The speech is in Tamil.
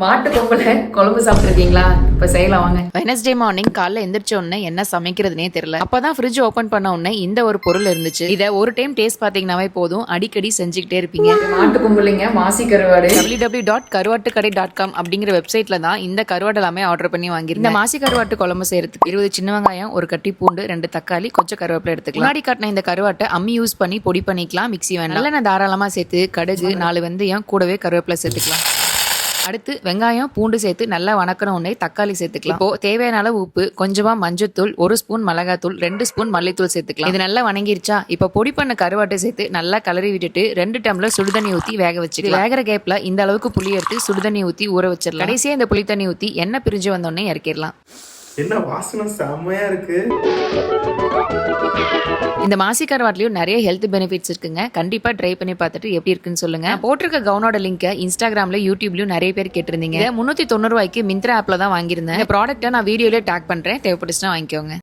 மாட்டு கொம்புல குழம்பு சாப்பிட்டுருக்கீங்களா? இப்ப செய்யலாம் வாங்க. வெனஸ்டே மார்னிங் காலைல எந்திரிச்ச உடனே என்ன சமைக்கிறதுனே தெரியல. அப்பதான் ஃப்ரிட்ஜ் ஓபன் பண்ண உடனே இந்த ஒரு பொருள் இருந்துச்சு. இத ஒரு டைம் டேஸ்ட் பாத்தீங்கன்னாவே போதும். அடிக்கடி செஞ்சுக்கிட்டே இருப்பீங்க. மாட்டு கொம்பு இல்லைங்க மாசி கருவாடு. www.கருவாட்டுக்கடை டாட் கருவாட்டுக்கடை டாட் காம் அப்படிங்கிற வெப்சைட்ல தான் இந்த கருவாடு எல்லாமே ஆர்டர் பண்ணி வாங்கிருந்தேன் இந்த மாசி கருவாட்டு குழம்பு செய்யறதுக்கு இருபது சின்ன வெங்காயம் ஒரு கட்டி பூண்டு ரெண்டு தக்காளி கொஞ்சம் கருவேப்பிலை எடுத்துக்கலாம். முன்னாடி காட்டின இந்த கருவாட்டை அம்மி யூஸ் பண்ணி பொடி பண்ணிக்கலாம் மிக்ஸி வேணாம் நல்லெண்ணெய் தாராளமா சேர்த்து கடுகு நாலு வெந்தயம் கூடவே கருவேப்பிலை சேர்த்துக்கலாம். அடுத்து வெங்காயம் பூண்டு சேர்த்து நல்லா வணக்கணும் உடனே தக்காளி சேர்த்துக்கலாம். இப்போ தேவையான அளவு உப்பு கொஞ்சமா மஞ்சத்தூள் ஒரு ஸ்பூன் மிளகாத்தூள் ரெண்டு ஸ்பூன் மல்லித்தூள் சேர்த்துக்கலாம். இது நல்லா வணங்கிருச்சா? இப்போ பொடி பண்ண கருவாட்டை சேர்த்து நல்லா கலரி விட்டுட்டு ரெண்டு டம்ளர் சுடுதண்ணி ஊற்றி வேக வச்சு வேகிற கேப்ல இந்த அளவுக்கு புளி எடுத்து சுடுதண்ணி ஊற்றி ஊற வச்சிடலாம். கடைசியாக இந்த புளி தண்ணி ஊற்றி எண்ணெய் பிரிஞ்சு வந்தோடனே இறக்கிடலாம். என்ன வாசனை செம்மையா இருக்கு. இந்த மாசி கரவாட்லயும் நிறைய ஹெல்த் பெனிஃபிட்ஸ் இருக்குங்க. கண்டிப்பா ட்ரை பண்ணி பார்த்துட்டு எப்படி இருக்குன்னு சொல்லுங்க. போட்டிருக்க கவுனோட லிங்க் இன்ஸ்டாகிராம்ல யூடியூப்லயும் நிறைய பேர் கேட்டிருந்தீங்க. முன்னூத்தி தொண்ணூறு ரூபாய்க்கு மிந்த்ரா ஆப்ல தான் வாங்கியிருந்தேன். இந்த ப்ராடக்ட்டை நான் வீடியோல டேக் பண்றேன். தேவைப்பட்டுச்சுன்னா வாங்கிக்கோங்க.